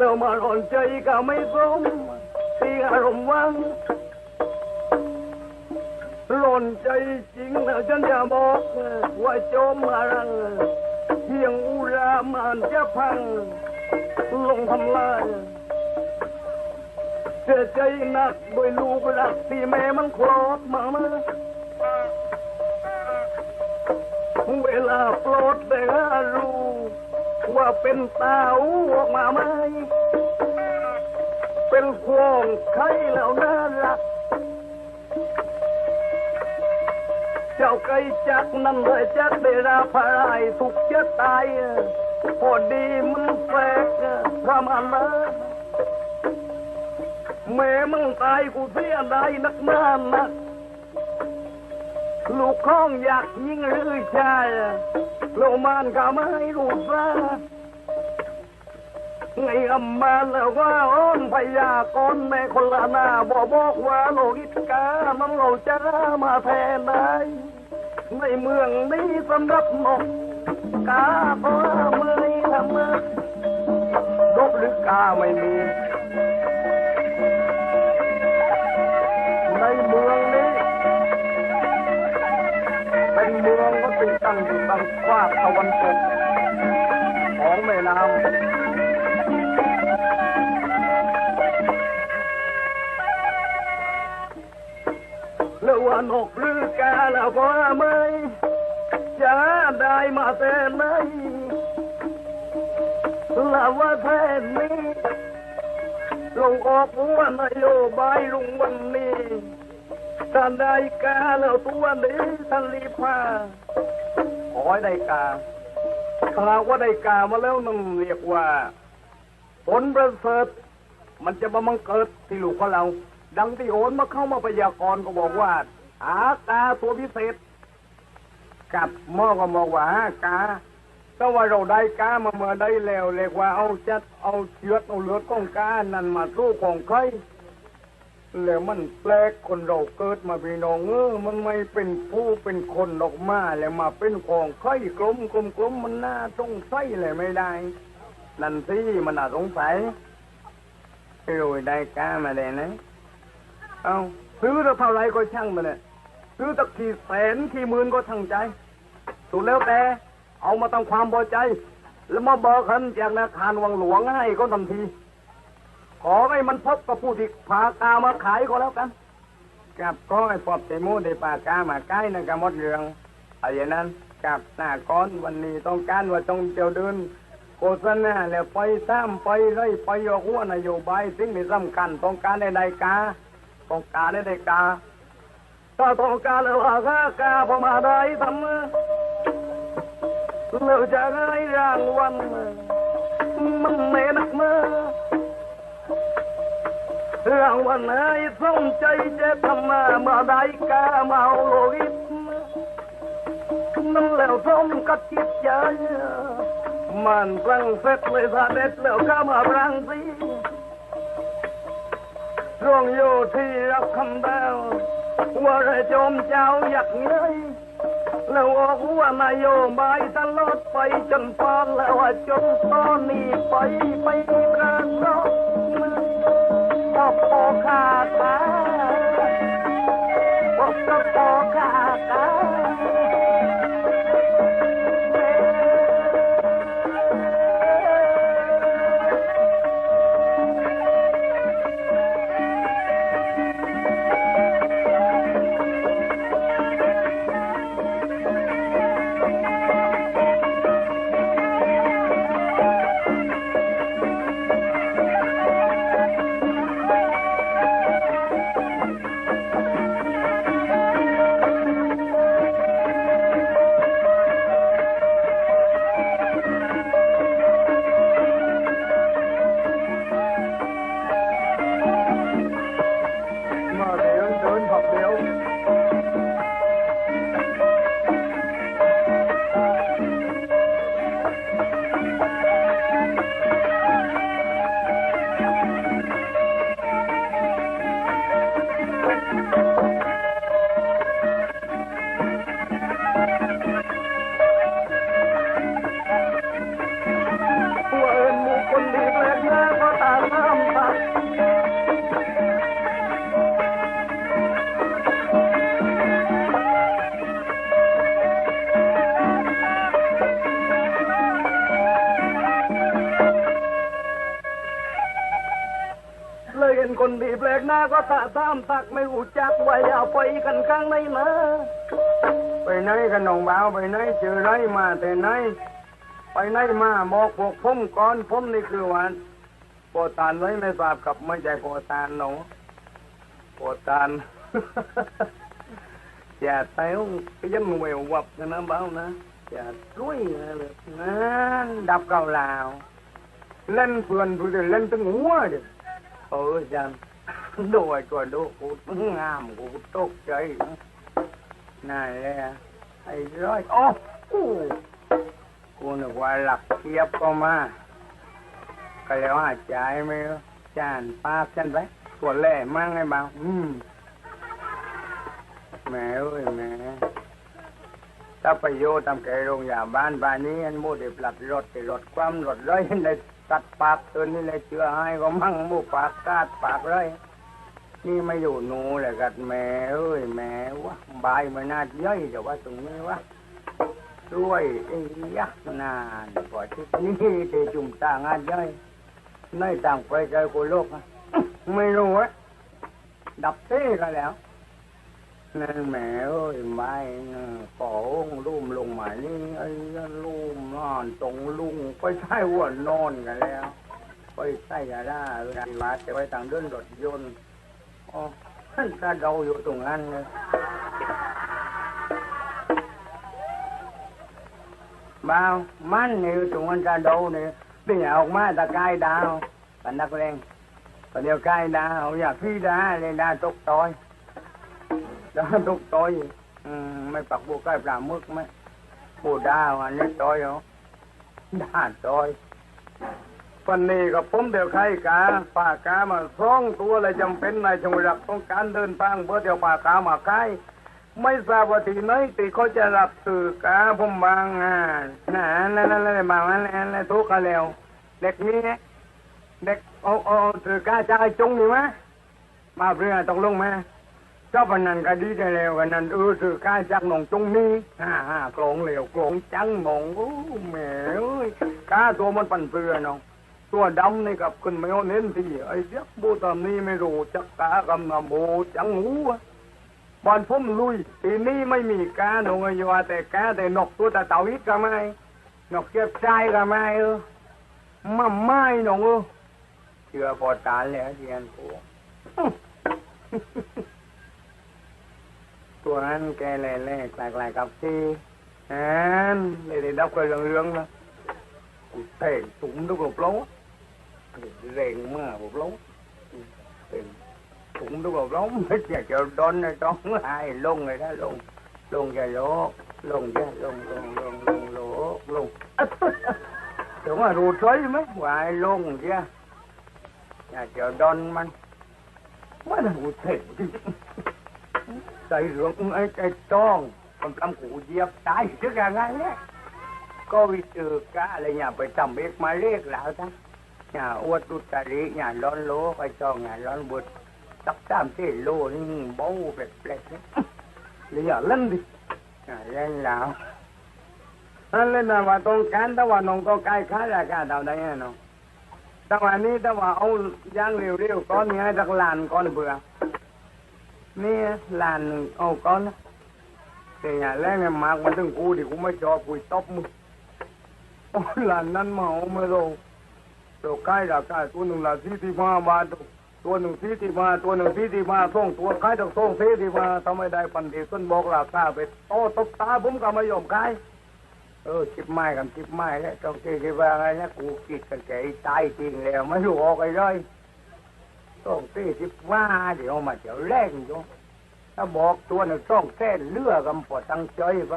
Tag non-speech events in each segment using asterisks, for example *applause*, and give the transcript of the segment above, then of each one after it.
แล้วมาร้อนใจก็ไม่สมที่อารมณ์ว่างร้อนใจจริงแล้วฉันจะบอกว่าโจมมารังเพียงอุรามันจะพัง ลงทำลายเสียใจหนักโดยลูกรักที่แม่มันคลอดมามาเวลาโปรดได้รู้ว่าเป็นตาอูออกมาไหม เป็นควงไข่แล้วน่ารัก เจ้าไก่จักนั่นเลยจักได้ราพายทุกจะตายพอดีมันแฝกพระมาลาแม่มึงตายกูเสียดายนักหนานักลูกข้องอยากยิงหรือชายโลมานก็ไม่รู้ซะ ไงอำมาแล้วว่าอ้อนพยากรแม่คนละหน้าบอกบอกว่าโลกิตกาน้ำเราจะมาแทนได้ในเมืองนี้สำหรับนกกาเพราะเมื่อยทำมานกหรือกาไม่มี ในเมืองนี้ เป็นเมืองก็ติดตั้งอยู่ทางขวาตะวันตกของแม่น้ำ แล้วว่านกหรือกาล้วก็ไม่จะได้มาแต่ไหนล้วว่าแท้นี้ลงออกว่านโยบายลุงวันนี้ท่านได้กาแล้วตัวนี้ท่านรีพาขอให้ได้กาถ้าหากว่าได้กามาแล้วนั่นเรียกว่า ผลประเสริฐมันจะบังเกิดที่ลูกของเรา ดังที่โหนมาเข้ามาพยากรณ์ก็บอกว่าหากาตัวพิเศษ กับหม้อก็บอกว่าหากาแต่ว่าเราได้กามาเมื่อได้แล้วเรียกว่าเอาจัดเอาเชือดเอาเลือดของกานั่นมาสู้ของใครแล้วมันแปลกคนเราเกิดมาพี่น้องเออมันไม่เป็นผู้เป็นคนออกมาแล้วมาเป็นของไข่กลมกลมกลมมันน่าสงสัยเลยไม่ได้ นั่นสิมันน่าสงสัยไอ้โรยได้กามาเลยนะ เอาซื้อเท่าไรก็ช่างมันเนี่ยซื้อตะกี่แสนกี่หมื่นก็ทั้งใจ สุดแล้วแต่ เอามาทำความพอใจ แล้วมาบอกคันจากนาคารวังหลวงให้ก็ทันที ขอให้มันพบกับผู้ที่พากามาขายก็แล้วกันกับก็ให้พบเตมูได้ปากามาใกล้นันก็หมดเรืองเอาอย่างนั้นกับหน้าก้อนวันนี้ต้องการว่าต้องเจ้าเดินโฆษณาแล้วไปตามไปเลยไปออกหัวนโยบายสิ่งที่สำคัญต้องการในใดกา ต้องการในใดกาถ้าต้องการแล้วหากาพอมาได้ทำเราจะให้รางวัลมันไม่นักมือเรื่องวันไหนสนใจจะทำมาเมื่อใดกาเมาโลหิตนั่นแล้วสมกับจิตใจมันรังเสร็จเลยสาเด็จแล้วก็มารังสี ร่วงอยู่ที่รับคำดาวว่าได้โจมเจ้าอยากเงยแล้วออกว่านายโยบายตลอดไปจนพอนแล้วว่าจนตอนนี้ไปไปประสบปอปอคาตาปอปอปคาตา แปลกหน้าก็ตาตามตักไม่รู้จักไว้เอาไปกันข้างในนะไปไหนกันน้องบ่าวไปไหนเจอไรมาแต่ไหนไปไหนมาบอกพวกผมก่อนผมนี่คือว่าโปตานไว้ไม่ทราบกับไม่ใช่โปตานหนูโปตานอย่าเต้า cái dân người quập cho nó báo nó อย่า đuối เลยนั่นดับเก่าลาวเล่นเพื่อนเพื่อนเล่นตั้งหัวเดิเออจั ดูไอ้ตัวดูกูงามกูตกใจนั่นแหละไอ้ร้อยโอ้กูกูนึกว่าหลักเทียบก็มาก็แล้วหาใจไม่จานปากฉันไปตัวแหล่มั่งไอ้บ่าวอืมแม่เอ้ยแม่ถ้าไปโยทำแกโรงยาบ้านบ้านนี้อันโมเดปรับรถไปรถความรถเลยในตัดปากตัวนี้เลยเชื่อให้ก็มั่งมูปากกาดปากเลย นี่ไม่อยู่หนูเลยกัดแม่เอ้ยแม่วะบายมานาดย่อยแต่ว่าตรงนี้วะด้วยไอ้ยักษ์นานกว่าที่นี่เตจุ่มตางานย่อยในต่างไปใจคนโลกอะไม่รู้อะดับเต้กันแล้วนั่นแหมเอ้ยไม่ขอองลุ่มลงมานี่ไอ้ลุ่มนอนตรงลุงไปใช่ว่านอนกันแล้วไปใส่ยาด้าเวลามาจะไปทางเดินรถยนต์ อ๋อท่านกระเดาอยู่ตรงนั้นเลยบ้าวมันนี่อยู่ตรงนั้นกระเดาเนี่ยเป็นออกมาตะกายดาวกันนักเลงก็เดียวกายดาวอยากพี่ดาเลยดาตกตอย đó lúc tối ừ, mấy bạc bộ cái là mức mấy bộ đa mà nó tối không đa tối วันนี้กับผมเดี๋ยวใครกาป่ากามาซ่องตัวอะไรจำเป็นในจังหวัดต้องการเดินทางเพื่อเดี๋ยวป่ากามาใกล้ไม่ทราบว่าที่ไหนที่เขาจะรับสื่อกาผมบางอะนั่นนั่นนั่นนั่นบางนั่นนั่นทุกข์กันแล้ว เด็กนี้เด็กเอาเอาสื่อกาจะไอ้จงนี่ไหมมาเพื่อต้องลงไหมเจ้าพนันก็ดีได้แล้วกันนั่นเออสื่อกาจากหนองตรงนี้ฮ่าฮ่ากลงเหลวกลงจังหนองโอ้แหม่เอ้ยกาตัวมันปั่นเปลือน้อง ตัวดำนี่กับขึ้นไม่เอาเน้นที่ไอ้เจ้าบูตามนี้ไม่รู้จักกากำนำโบจังหูบอนพุ่มลุยปีนี้ไม่มีกาหนองอยู่แต่กาแต่นกตัวแต่เต่าอีกก็ไม่นกเก็บใจก็ไม่เออมาไม่หนองเชื่อพอตาแล้วเรียนกูตัวนั้นแกเล่เล่กลายกลายกับที่แอนเลยได้ đọc cái รื่องรื่อง đó Cụ thể tụng đâu gục lấu rèn mà một lóng ừ. cũng đúng một lóng hết giờ cho đón đón hai lông người đó lông lông dài lỗ lông dài, lông lông lông lông lỗ lông *laughs* đúng là ruột xoáy mấy hoài lông ra nhà chờ đón man quá là một thể tay ruộng ấy tay tròn còn trăm cụ diệp tay trước ra ngay đấy. Có bị từ cá là nhà phải tầm biết mà liếc lại ta? อย่าอกมาเรียกแล้วทั้งอย่าอวดอุตริอย่าร้อนโลไปจองอย่าร้อนบุตรตักตามที่โลนี่เบาแปลกๆเนี่ยหรืออย่าเล่นดิอย่าเล่นแล้วนั่นเล่นนะว่าต้องการแต่ว่าน้องต้องการค่าราคาเท่าไหร่น้องแต่ว่านี้แต่ว่าเอาย่างเร็วๆก้อนนี้ให้สักลานก้อนเบื่อนี่ลานหนึ่งเอาก้อนนะแต่อย่าแรกเนี่ยมากมาถึงกูดิกูไม่ชอบกูตบมึงโอ้ลานนั้นมาเอาไม่ลง ตัวใกล้ราคาตัวหนึ่งละสี่สิบห้าบาทตัวหนึ่งสี่สิบห้าตัวหนึ่งสี่สิบห้าส่งตัวขายต้องส่งสี่สิบห้าทำไมได้ปันดีต้นบอกราคาไปโตตบตาผมก็ไม่ยอมขายเออจิบไม้กันจิบไม้แล้วต้องเจอว่าไงนะกูกิดกันแก่ตายจริงแล้วไม่รู้ออกไอ้เลยต้องสี่สิบว่าเดี๋ยวมาเดี๋ยวแรงอยู่ถ้าบอกตัวหนึ่งต้องแค่เลือกกำปวดตั้งใจไป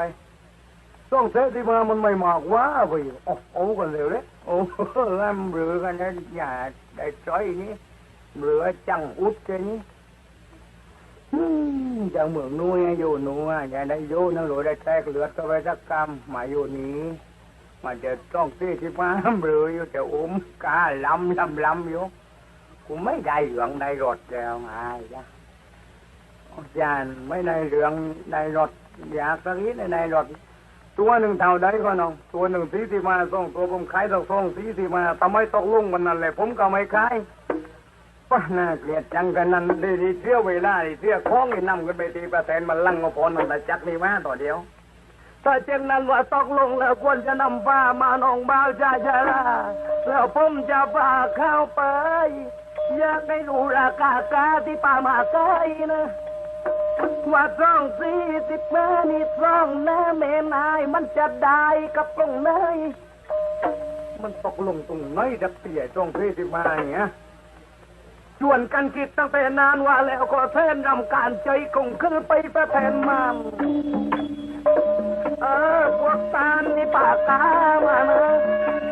ต้องเส้นที่มามันไม่มากว่าไปโอ้โหกันเร็วเลยโอ้ลำเรือกันนะอย่าได้ใจนี้เรือจังอุด cái นี้จังเมืองนู้นอยู่นู้นอย่าได้โยนั่งรถได้แตกเลือดก็ไปสักกรรมมาอยู่นี้มันจะต้องสี่สิบห้าเรืออยู่แต่อุ้มกาลำลำลำอยู่ cũng mấy đại lượng đại rột đều mà dạ dàn mấy đại lượng đại rột dạ có ít này đại rột ตัวหนึ่งเท่าใดก็น้อง ตัวหนึ่งสีที่มาส่งตัวผมขายต้องส่งสีที่มาทำไมตกลงมันนั่นแหละผมก็ไม่ขายป้าน่าเกลียดจังกันนั้นดีดีเที่ยวเวลาดีเที่ยวคล้องนี่นำกันไปตีประแตนมันลังมาพรมันแต่จักนี่มาต่อเดียวถ้าเช่นนั้นว่าตกลงแล้วควรจะนำป้ามาน้องบ่าวชาชาลาแล้วผมจะพาเข้าไปอยากให้รู้ราคากาที่ป้ามาไกลนะ ว่าสองสี่สิบแม่นี่สองแน่เมนาย มันจะได้กับตรงไหนมันตกลงตรงไหนดักเตี่ยตรงที่สิมาเนี่ยชวนกันคิดตั้งแต่นานว่าแล้วก็แทนรำการใจคงขึ้นไปประแทนมันเออพวกตาลนี่ปากกามานะ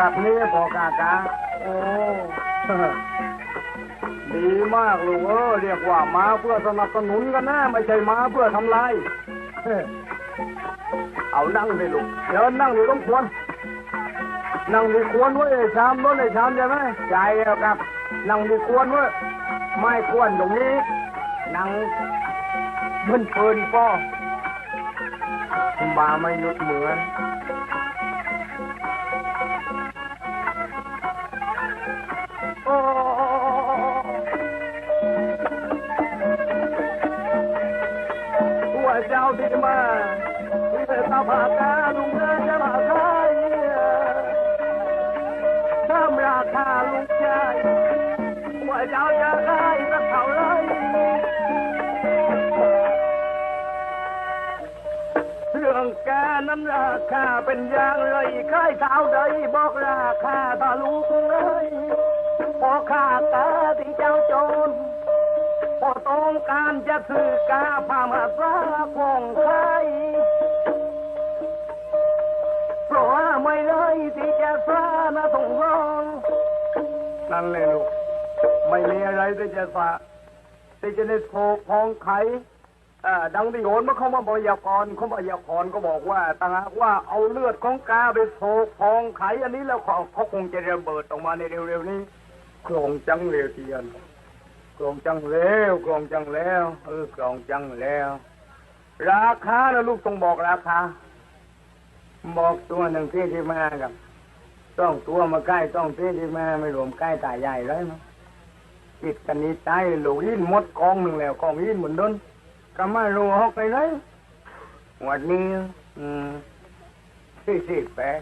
กับนี่พอกากาโอ้ ดีมากลูกเออเรียกว่ามาเพื่อสนับสนุนกันนะไม่ใช่มาเพื่อทำลายเฮ้เอานั่งสิลูก เดี๋ยวนั่งอยู่ต้องควร นั่งดีควรไว้ไอ้ชามรถไอ้ชามใช่ไหมใจแล้วครับ นั่งดีควรไว้ไม่ควรตรงนี้ นั่งเพื่นเพลินป้อคุณบาไม่นึกเหมือน โอ้ตัวเจ้าที่มาที่ตาผากาลุงเดินจะมาขายตามราคาลุงใจว่าเจ้าจะได้สักเท่าไรเรื่องแกนั้นราคาเป็นอย่างไรใค่ายสาวใดบอกราคาตาลูกเลย อข้าตาที่เจ้าโจรพอต้องการจะซื้อกาพามาซาของใครเพราะว่าไม่เลยที่จะซานะต้องรองนั่นเลยลูก ไม่มีอะไรที่จะสาที่จะได้โทกพองไข่ดังที่โหนเมื่อเขามาบยากรเขาบยากรก็บอกว่าต่างหากว่าเอาเลือดของกาไปโทกพองไขอันนี้แล้วเขาคงจะระเบิดออกมาในเร็วๆนี้ โครงจังเร็วเทียนโครงจังเร็วโครงจังแล้วเออโครงจังแล้ว ราคาแล้วลูกต้องบอกราคาบอกตัวหนึ่งที่ที่มากับต้องตัวมาใกล้ต้องที่ที่มาไม่รวมใกล้ตายใหญ่เลยนะติดกันนี้ตายหลูกยินหมดกองหนึ่งแล้วกองยินหมดดนก็ไม่รู้ฮอกไปไหนวันนี้อืมสี่สิบแปด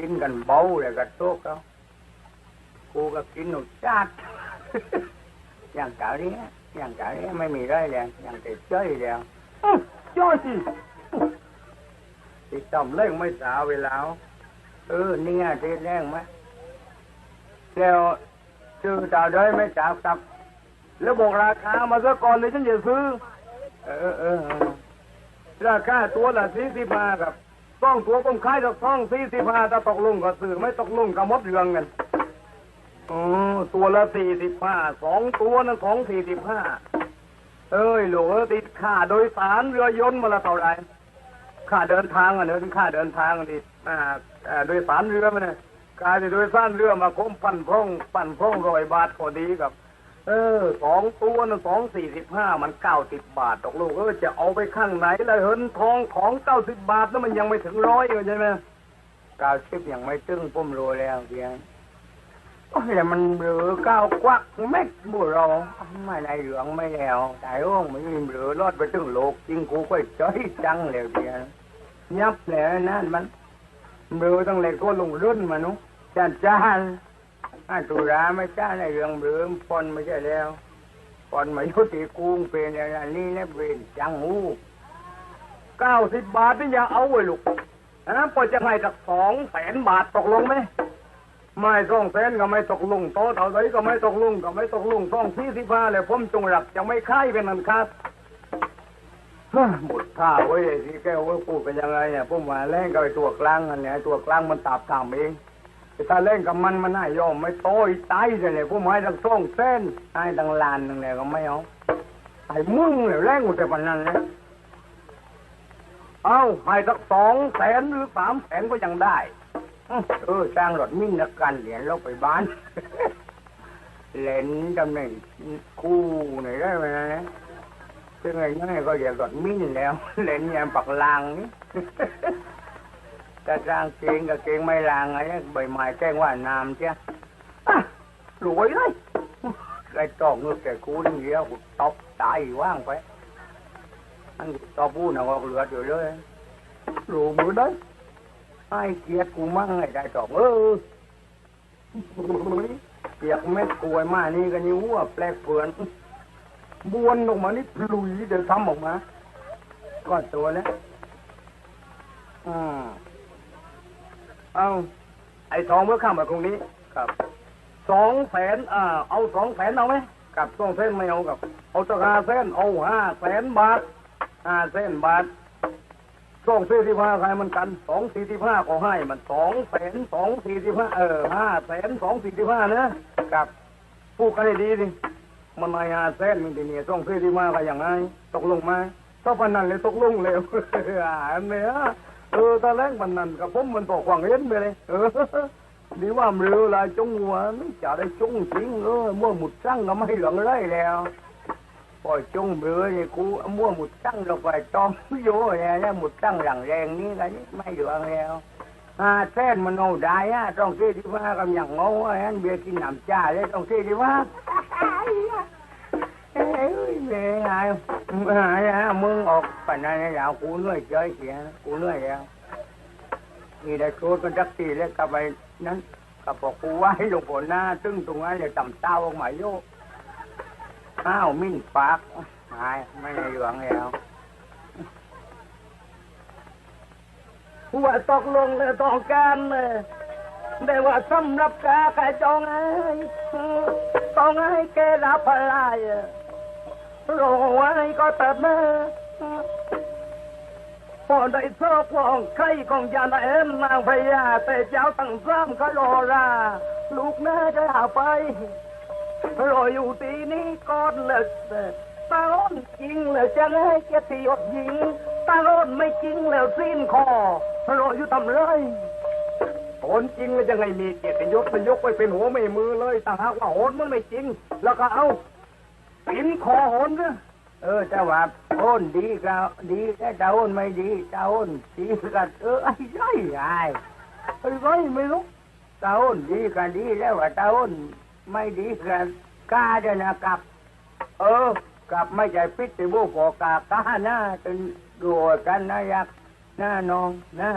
กินกันเบาเลยกันโต๊ะเขากูก็กินหนุชาติอย่างเก่าเนี้ยอย่างเก่าเนี้ยไม่มีไรแล้วอย่างติดเจ้ยแล้วจ้อยสิติดต่อมเล่งไม่สาวเวลาเออเนี่ยติดแรงไหมแล้วซื้อตาได้ไม่จับครับ แล้วบอกราคามาซะก่อนเลยฉันจะซื้อ เออเออเออราคาตัวละสี่สิบห้าครับ ต้องตัวผมขายดอกท้องสี่สิบห้าถ้าตกลงก็ซื้อไม่ตกลงก็หมดเรืองกันอ๋อตัวละสี่สิบห้าสองตัวนั้นของสี่สิบห้าเอ้ยหลวงติดค่าโดยสารเรือยนต์มาละเท่าไหร่ค่าเดินทางอะเนอะค่าเดินทางดิอ่าอ่าโดยสารเรือมันเนี่ยกายจะโดยสารเรือมาคมปั่นพร่องปั่นพร่องร้อยบาทพอดีกับ เออสองตัวน่ะสองสี่สิบห้ามันเก้าสิบบาทตกลูกเออจะเอาไปข้างไหนละเหินทองของเก้าสิบบาทแล้วมันยังไม่ถึงร้อยเลยใช่ไหมเก้าสิบยังไม่ตึงพุ่มโรยแล้วเพียงโอ้ยแต่มันเหลือเก้าวกวักเม็ดบุเราไม่ได้เหลืองไม่แล้วแต่โอ้งมันเหลือรอดไปถึงโลกจริงกูก็จ้อยจังแล้วเพียงยับแล้วนั่นมันเหลือตั้งเล็กก็ลงรุ่นมานุจานจาน อ่าตุราไม่จ้าในเรื่องเหลือปนไม่ใช่แล้วก่อนมายุติกรุงเป็นอย่างนี้นะเป็นจังหูเก้าสิบบาทนี่อย่าเอาไว้ลูกนะพอจะให้สักสองแสนบาทตกลงไหมไม่สองแสนก็ไม่ตกลงโต๊ะเท่าไรก็ไม่ตกลงก็ไม่ตกลงสองสี่สิบห้าเลยผมจงหลักจะไม่ค่ายเป็นนันครับหมดท่าไว้ยไอ้ที่แก้วว่าพูดเป็นยังไงเนี่ยผมว่าแรงกับไอ้ตัวกลางอันเนี้ยตัวกลางมันตาบตามเอง ถ้าเล่นกับมันมันน่ายอมไม่โตอีตายเลยผมให้ทั้งสองเส้นให้ทั้งลานนึงเลยก็ไม่เอาไอ้มึงเนี่ยแรงกูแต่ปันนั้นเลยเอาให้สักสองแสนหรือสามแสนก็ยังได้เออสร้างรถมิ่นละกันเหรียญเราไปบ้านเหรียญจำหน่งคู่ไหนได้ไหมนะซึ่งไอ้นั่นก็เรียกรถมิ่นแล้วเหรียญยามปักลางนี่ จะสร้างเกงกับเกงไม่ลางไอ้ใบไม้แกล้งว่าน้ำเจ้ารวยเลยไอ้ตอกเงือกแกกูนี่เดียวกูตบตายว่างไปอันตอบพูดนะว่าเหลืออยู่เลยรู้มือได้ไอ้เกียดกูมั่งไอ้ได้ตอกเออเกียกเม็ดกล้วยมานี่กันนี่หัวแปลกเปือนบวนออกมานี่พลุยเดี๋ยวทำออกมาก้อนตัวแล้วอืม เอาไอ้ทองเมื่อข้ามมาตรงนี้ครับสองแสนอ่าเอาสองแสนเอาไหมกับสองแสนไม่เอากับ เอาตะกาเส้นเอาห้าแสนบาทห้าแสนบาทสองสี่สิบห้าใครมันกันสองสี่สิบห้าก็ให้มันสองแสนสองสี่สิบห้าเออห้าแสนสองสี่สิบห้านะกับพูดกันให้ดีดิมันไม่ห้าแสนมันทีนี้สองสี่สิบห้าก็อย่างไงตกลงมาต้องพนันเลยตกลงเลยอ่าอันเนี้ย เออตอนแรกมันนั่นกับผมมันตกขวางเย็นไปเลยเออดีว่ามันเรือลายจงหัวไม่จะได้จงจริงเออมั่วหมุดสั่งก็ไม่เหลืองเลยแล้วปล่อยจงเรือนี่กูมั่วหมุดสั่งเราไปจอมโย่เนี่ยแล้วหมุดสั่งหลังแรงนี่กันนี่ไม่เหลืองแล้วอ่าแท้นมันเอาได้อะต้องที่ที่ว่ากับอย่างงงว่าอันเบียร์กินน้ำจ้าเลยต้องที่ที่ว่า เอ้ยแม่ไอ้ไอ้มึงออกไปนั่นแล้วกูเหนื่อยเฉยเสียกูเหนื่อยแล้วนี่ได้โชดกันจักทีแล้วกลับไปนั้นกับบอกกูว่าให้ลงผลหน้า ซึ่งตรงนั้นเลยต่ำเต้าออกมาโยกอ้าวมิ่นปากไอ้ไม่ได้หลืองแล้วว่าตกลงเลยต้องการเลยได้ว่าสำหรับกาไก่จองไอ้ต้องให้แกรับอะไร อะรอไว้ก็ตัดเมื่อพอได้เสื้อของใครของยานเอ็มนางพญาแต่เจ้าตั้งซ้ำก็รอรา ลูกแม่จะหาไปรออยู่ที่นี้ก่อนเลิกตาอ้นจริงแล้วจะให้เกียรติยศหญิงตาอ้นไม่จริงแล้วสิ้นคอรออยู่ทำไรโอนจริงแล้วจะไงมีเกียรติยศมันยกไปเป็นหัวไม่มือเลยต่างหากว่าโอนมันไม่จริง แล้วก็เอา สิ้นคอโอนนะเออแต่ว่าโอนดีก็ดีแต่ถ้าโอนไม่ดีถ้าโอนดีก็เออไอ้ไรไอ้ไอ้ไรไม่รู้ตาอ้นดีกันดีแล้วว่าตาอ้นไม่ดีกันกล้าจะนะกลับ เออกลับไม่ใจปิดติบูปอกากกล้าหน้าจนดูกันนะอยากหน้าน้องนะ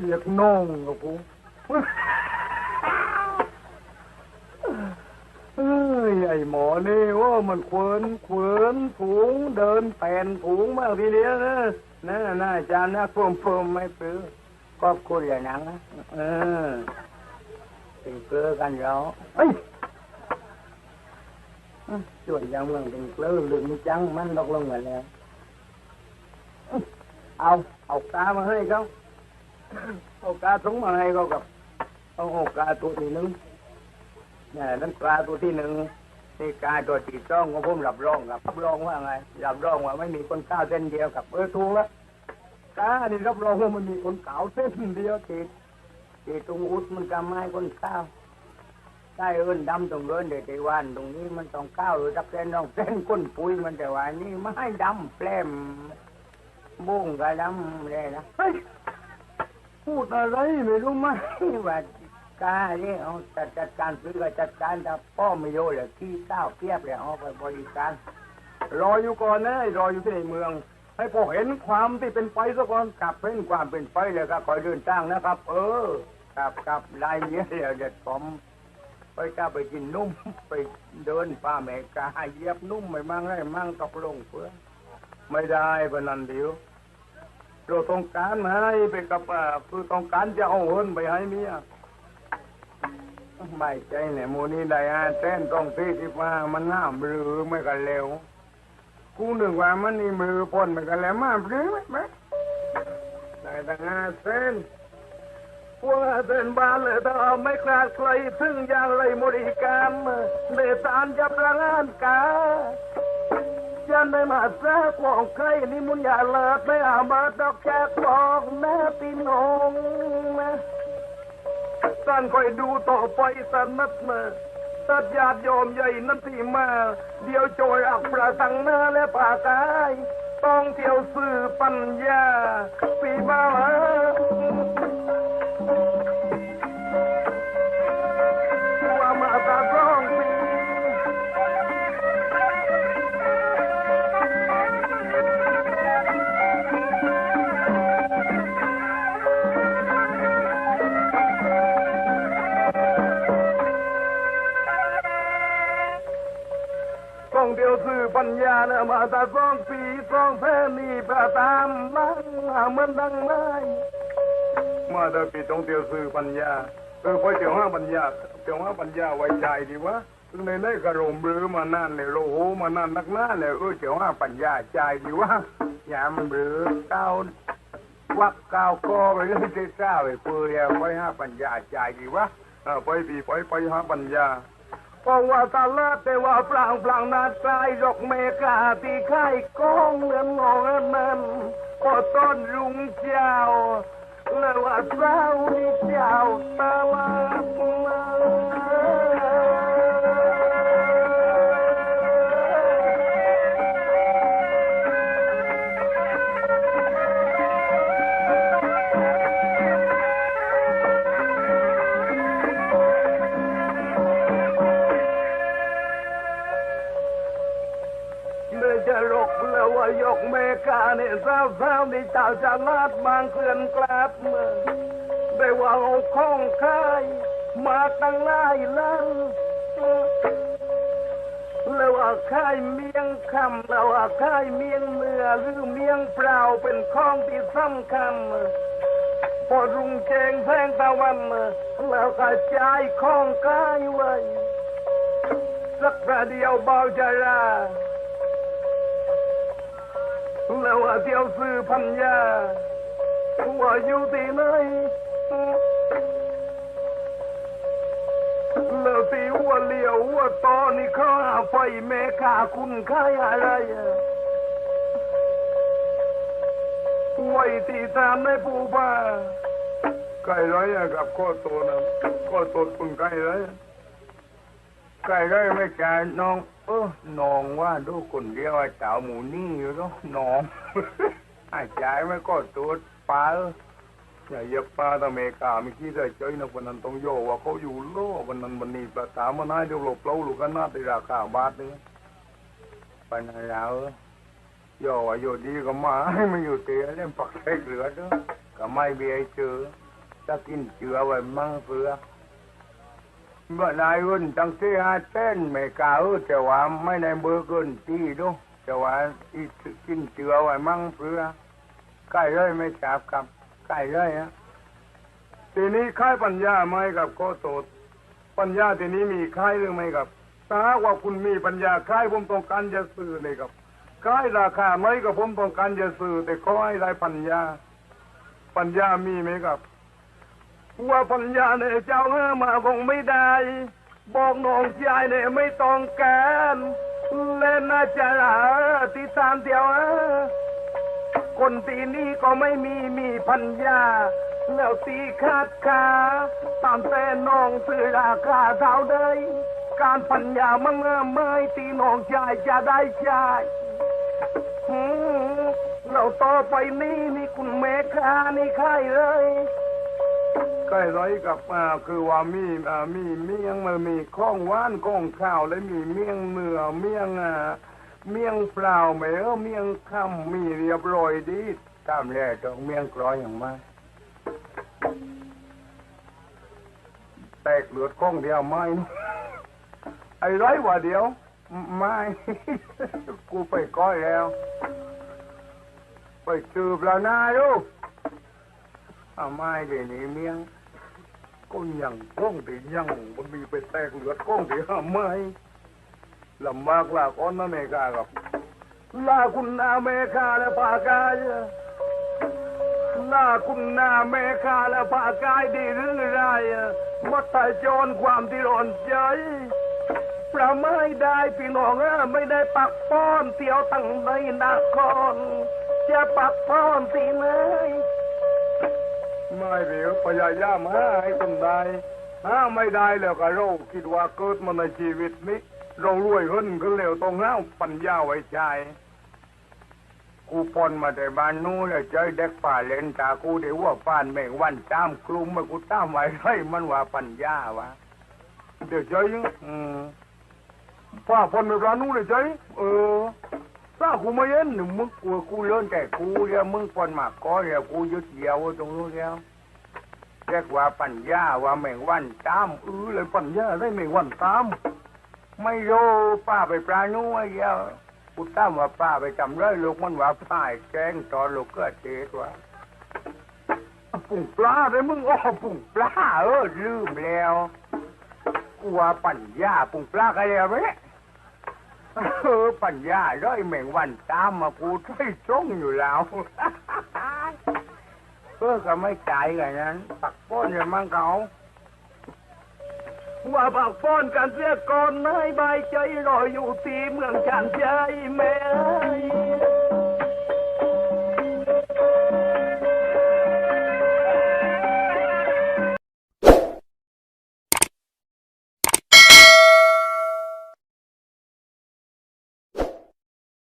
เรียกน้องกับกู อ้ยไอ้หมอนี่ว่ามันเขวนเขวนถุงเดินแผ่นถุงมากทีเดียวนะนะนะอาจารย์นะเพิ่มเพิ่มไม่เปลือครอบครัวอย่างนั้นนะเออเป็นเกลือกันแล้วเฮ้ยส่วนยังเมืองเป็นเกลือลึงจังมันตกลงกันแล้วเอาเอากามาให้เขาเอากาถุงมาให้เขากับเอาเอากาตัวที่หนึ่ง นี่นั่นกาตัวที่หนึ่งนี่กาตัวที่สองของผมรับรองครับรับรองว่าไงรับรองว่าไม่มีคนก้าวเส้นเดียวกับเออถูกแล้วกานี่รับรองว่ามันมีคนขาวเส้นเดียวติดติดตรงอุดมันกำไม้คนข้าวใต้เอินดำตรงเดินเดชวันตรงนี้มันต้องก้าวหรือตักเส้นต้องเส้นก้นปุ๋ยมันแต่ว่านี่ไม่ดำแปลมบุ้งก็ดำเลยนะเฮ้ยพูดอะไรไม่รู้ไหมว่า กาเนี่ยเอาจัดจัดการซื้อก็จัดการแต่พ่อไม่โยเลยที่เต้าเพียบเลยเอาไปบริการ รออยู่ก่อนนะรออยู่ที่ในเมือง ให้พอเห็นความที่เป็นไปซะก่อนกลับเป็นความเป็นไปเลยก็คอยเดินทางนะครับ เออครับครับลายเนี้ยเดี๋ยวเด็ดผมไปจะไปกินนุ่มไปเดินป่าแมกาเยียบนุ่มไม่มั่งไรมั่งตกลงเพื่อไม่ได้ปนันเดียวเราต้องการให้ไปกับคือต้องการจะเอาเงินไปให้เมีย ไม่ใจเนี่ยมูนี่ได้อาเต้นต้องที่ที่ว่ามันง่ามหรือไม่กันเร็วกูนึกว่ามันนี่มือพ่นไม่กันแล้วมาหรือไหมได้แต่งาเส้นพวกเดินบ้านเลยถ้าไม่คลาดใครถึงอย่างไรบริการเดตานจะประงานกายันได้มาแซ่ของใครนี่มุนอย่าเลิศไม่อามาดอกแจกบอกแม่ตีนงนะ ท่านคอยดูต่อไปสนัดมาตัดญาติโยมใหญ่นั่นที่มา เดี๋ยวโจยอักประสังหน้าและป่ากาย ต้องเที่ยวสื่อปัญญาปีบ้าวา ตาสองปีสองแพนี่ประตามลังเหมือนดังไม้มาเดินปีตรงเตียวสื่อปัญญาเออพอเตียวห้าปัญญาเตียวห้าปัญญาไว้ใจดีวะถึงในในกระโรมหรือมานั่นเลยโลโหมานั่นนักหน้าเลยเออเตียวห้าปัญญาใจดีวะอย่ามันหรือเก้าวักเก้าคอไปเรื่อยเจ้าไปเปื่อยไปห้าปัญญาใจดีวะเออไปปีไปไปห้าปัญญา เพราะว่าตาลาดแต่ว่าปลางปลางนาตายดอกเมกาที่ไข่กองเลือนงองนั้นก็ต้นรุงเจ้าแล้วว่าเจ้านี่เจ้าตาลาด นี่สาวสาวนี่เจ้าจะลาดบางเคลื่อนกลับเมื่อได้ว่าเอาข้องคายมาตั้งหลายลันแล้วว่าค่ายเมียงคำแล้วว่าค่ายเมียงเนื้อหรือเมียงเปล่าเป็นข้องที่สำคัญพอรุงแจงแสงตะวันแล้วกระจายข้องกายไว้สักประเดียวเบาจะรา แล้วว่าเที่ยวซื้อพันยาว่าอยู่ที่ไหนแล้วที่วัวเลี้ยววัวตอนี่ขาหาไฟแม่ค่าคุณค่ายอะไรอะไว้ที่ตามในปูบ้าไก่ร้อยกับข้อโตนะข้อโตคุณไก่ร้อย ใกล้ได้ไม่จ่ายน้อง เออน้องว่าดูคนเดียวไอ้สาวหมูนี่อยู่เนาะน้องไอ้จ่ายไม่ก็ตัวปลาเอออย่าเยียบปลาตะเมกาไม่คิดได้เจอนะวันนั้นต้องโยว่าเขาอยู่โลวันนั้นวันนี้ประถามมันให้เดี๋ยวหลบเล้าลูกกันหน้าได้ราคาบาทนึงไปไหนแล้วโยว่าโยดีก็มาให้มันอยู่เตี้ยเล่นปักเล็กเหลือเด้อก็ไม่มีไอ้เจอจะกินเจือไว้มั่งเพื่อ เมื่อนายอุ่นตั้งที่อาเต้นไม่กล้าเออแต่ว่าไม่ในเบอร์เกินที่ดูแต่ว่าอีกินเจือไว้มั่งเพื่อใกล้เลยไม่จับกับใกล้เลยฮะทีนี้ค่ายปัญญาไหมกับโคโตดปัญญาทีนี้มีค่ายหรือไม่ครับถ้าว่าคุณมีปัญญาค่ายผมต้องการจะซื้อเลยครับค่ายราคาไหมกับผมต้องการจะซื้อแต่ขอให้ได้ปัญญา ปัญญามีไหมครับ ว่าปัญญาเนี่ยเจ้าเออมาคงไม่ได้ บอกน้องชายเนี่ยไม่ต้องการเล่นน่าจะหาที่ตามเดียวเออคนตีนี้ก็ไม่มีมีปัญญา แล้วตีขาดขาตามแต่น้องซื้อราคาเท่าใดการปัญญามันเงอไม่ตีน้องชายจะได้ชายเราต่อไปนี้นี่คุณแม่ค้านี่ใครเลย กล้ร้อยกับอ่าคือว่ามีอ่ามีเมียงมามีข้องว่านข้องข้าวและมีเมียงเนื้อเมียงอ่าเมียงเปล่าไหมเออเมียงค่ำมีเรียบร้อยดีตามแรกต้องเมียงกร้อยอย่างมากแตกเหลือดข้องเดียวไม่นะไอ้ร้อยว่าเดียว ไม่ กูไปก้อยแล้ว ไปจืบแล้วนาลูก อาไม่เดี๋ยวนี้เมียงก็ยังก้องที่ยังมันมีไปแตกเหลือดก้องที่ห้าไม่ลำบากลาก้อนนะเมกากับลาคุณนาเมฆาและภากายลาคุณนาเมฆาและภากายดีหรือไรมัดตายจรความที่ร้อนใจประไม่ได้พี่น้องอไม่ได้ปักป้อนเที่ยวตั้งในนครจะปักป้อนที่ไหน ไม่เดี๋ยวพยายามหาให้จนได้หาไม่ได้แล้วก็เราคิดว่าเกิดมาในชีวิตนี้ เรารวยขึ้นก็เร็วต้องห้าปัญญาไว้ใจกูปนมาแต่บ้านนู้นแล้วเจอเด็กป่าเล่นตากูเดี๋ยวว่าฟานแม่งวันตามกลุ่มมากูตามไว้ให้มันว่าปัญญาวะเดี๋ยวเจอยังอืมป้าปนไปบ้านนู้นเลยเจอเออ ถ้ากูไม่เห็นหนูมึงกลัวกูเล่นแต่กูเรียมึงปนมาก้อนแล้วกูยึดเดียวตรงนู้นแล้วเรียกว่าปัญญาว่าแมงวันตามเออเลยปัญญาได้แมงวันตาม ไม่รู้ป้าไปปลานู้ไอเดียวกูตามว่าป้าไปจำเลยลูกมันว่าป้ายแกงตอนลูกก็เทศว่าปุ่งปลาได้มึงอ๋อปุ่งปลาเออลืมแล้วกูว่าปัญญาปุ่งปลากันแล้วไหม เออปัญญาร้อยแม่งวันตามมากูช่วยจ้องอยู่แล้ว เพื่อก็ไม่จ่ายกันนั้น ปักป้อนอย่างมั่งเขาว่าปักป้อนกันเสียก่อนไม่ใบใจรออยู่ที่เมืองฉันใจแม่เอ้